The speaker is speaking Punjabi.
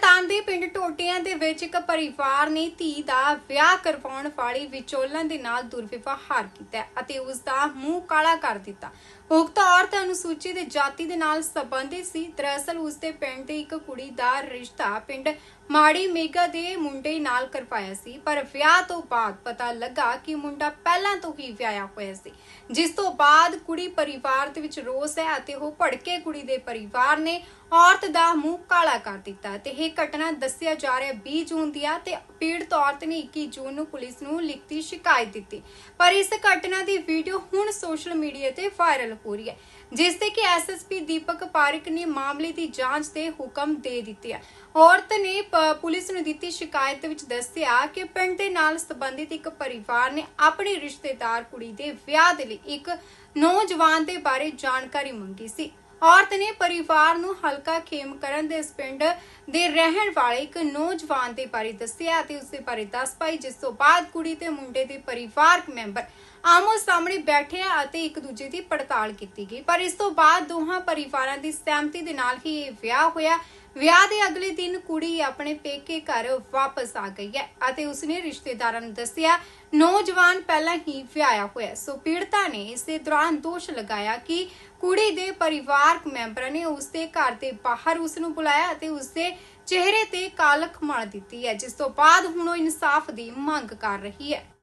50 ਦੇ ਪਿੰਡ ਟੋਟਿਆਂ ਦੇ ਵਿੱਚ ਇੱਕ ਪਰਿਵਾਰ ਨੇ ਧੀ ਦਾ ਵਿਆਹ ਕਰਵਾਉਣ ਵਾਲੀ ਵਿਚੋਲਨ ਦੇ ਨਾਲ ਦੁਰਵਿਵਹਾਰ ਕੀਤਾ ਅਤੇ ਉਸ ਦਾ ਮੂੰਹ ਕਾਲਾ ਕਰ ਦਿੱਤਾ। ਉਕਤ ਔਰਤ ਅਨੁਸੂਚਿਤ ਜਾਤੀ ਦੇ ਨਾਲ ਸੰਬੰਧਿਤ ਸੀ। ਦਰਅਸਲ ਉਸ ਦੇ ਪਿੰਡ ਦੇ ਇੱਕ ਕੁੜੀ ਦਾ ਰਿਸ਼ਤਾ ਪਿੰਡ ਮਾੜੀ ਮੇਗਾ ਦੇ ਮੁੰਡੇ ਨਾਲ ਕਰਵਾਇਆ ਸੀ, ਪਰ ਵਿਆਹ ਤੋਂ ਬਾਅਦ ਪਤਾ ਲੱਗਾ ਕਿ ਮੁੰਡਾ ਪਹਿਲਾਂ ਤੋਂ ਹੀ ਵਿਆਹਿਆ ਹੋਇਆ ਸੀ, ਜਿਸ ਤੋਂ ਬਾਅਦ ਕੁੜੀ ਪਰਿਵਾਰ ਦੇ ਵਿੱਚ ਰੋਸ ਹੈ ਅਤੇ ਉਹ ਭੜਕੇ ਕੁੜੀ ਦੇ ਪਰਿਵਾਰ ਨੇ ਔਰਤ ਦਾ ਮੂੰਹ ਕਾਲਾ ਕਰ ਦਿੱਤਾ ਤੇ ਇਹ ਘਟਨਾ ਦੱਸਿਆ ਜਾ ਰਿਹਾ 20 ਜੂਨ ਦੀ ਆ ਤੇ ਪੀੜਤ ਔਰਤ ਨੇ 21 ਜੂਨ ਨੂੰ ਪੁਲਿਸ ਨੂੰ ਲਿਖਤੀ ਸ਼ਿਕਾਇਤ ਦਿੱਤੀ। ਪਰ ਇਸ ਘਟਨਾ ਦੀ ਵੀਡੀਓ ਹੁਣ ਸੋਸ਼ਲ ਮੀਡੀਆ ਤੇ ਵਾਇਰਲ ਹੋ ਰਹੀ ਹੈ, ਜਿਸ ਤੇ ਕਿ ਐਸਐਸਪੀ ਦੀਪਕ ਪਾਰਿਕ ਨੇ ਮਾਮਲੇ ਦੀ ਜਾਂਚ ਦੇ ਹੁਕਮ ਦੇ ਦਿੱਤੇ ਆ। ਔਰਤ ਨੇ ਪੁਲਿਸ ਨੂੰ ਦਿੱਤੀ ਸ਼ਿਕਾਇਤ ਵਿੱਚ ਦੱਸਿਆ ਕਿ ਪਿੰਡ ਦੇ ਨਾਲ ਸੰਬੰਧਿਤ ਇੱਕ ਪਰਿਵਾਰ ਨੇ ਆਪਣੇ ਰਿਸ਼ਤੇਦਾਰ ਕੁੜੀ ਦੇ ਵਿਆਹ ਦੇ ਲਈ ਇੱਕ ਨੌਜਵਾਨ ਦੇ ਬਾਰੇ ਜਾਣਕਾਰੀ ਮੰਗੀ ਸੀ। ਔਰਤ ਨੇ ਪਰਿਵਾਰ ਨੂੰ ਹਲਕਾ ਖੇਮ ਕਰਨ ਦੇ ਪਿੰਡ ਦੇ ਰਹਿਣ ਵਾਲੇ ਇੱਕ ਨੌਜਵਾਨ ਦੇ ਬਾਰੇ ਦੱਸਿਆ ਅਤੇ ਉਸ ਦੇ ਬਾਰੇ ਦੱਸ ਪਾਈ, ਜਿਸ ਤੋਂ ਬਾਅਦ ਕੁੜੀ ਤੇ ਮੁੰਡੇ ਦੇ ਪਰਿਵਾਰਕ ਮੈਂਬਰ ਆਮੋ ਸਾਹਮਣੇ ਬੈਠੇ ਅਤੇ ਇੱਕ ਦੂਜੇ ਦੀ ਪੜਤਾਲ ਕੀਤੀ ਗਈ। ਪਰ ਇਸ ਤੋਂ ਬਾਅਦ ਦੋਹਾਂ ਪਰਿਵਾਰਾਂ ਦੀ ਸਹਿਮਤੀ ਦੇ ਨਾਲ ਹੀ ਇਹ ਵਿਆਹ ਹੋਇਆ ਵਿਆਹ ਦੇ ਅਗਲੇ ਦਿਨ ਕੁੜੀ ਆਪਣੇ ਪੇਕੇ ਘਰ ਵਾਪਸ ਆ ਗਈ ਹੈ ਅਤੇ ਉਸਨੇ ਰਿਸ਼ਤੇਦਾਰਾਂ ਨੂੰ ਦੱਸਿਆ, ਨੌਜਵਾਨ ਪਹਿਲਾਂ ਹੀ ਵਿਆਹਿਆ ਹੋਇਆ ਸੋ ਪੀੜਤਾ ਨੇ ਇਸ ਦੇ ਦੌਰਾਨ ਦੋਸ਼ ਲਗਾਇਆ ਕਿ ਕੁੜੀ ਦੇ ਪਰਿਵਾਰਕ ਮੈਂਬਰਾਂ ਨੇ ਉਸ ਦੇ ਘਰ ਦੇ ਬਾਹਰ ਉਸ ਨੂੰ ਬੁਲਾਇਆ ਅਤੇ ਉਸ ਦੇ ਚਿਹਰੇ ਤੇ ਕਾਲਖ ਮੜ ਦਿੱਤੀ ਹੈ, ਜਿਸ ਤੋਂ ਬਾਅਦ ਹੁਣ ਉਹ ਇਨਸਾਫ ਦੀ ਮੰਗ ਕਰ ਰਹੀ ਹੈ।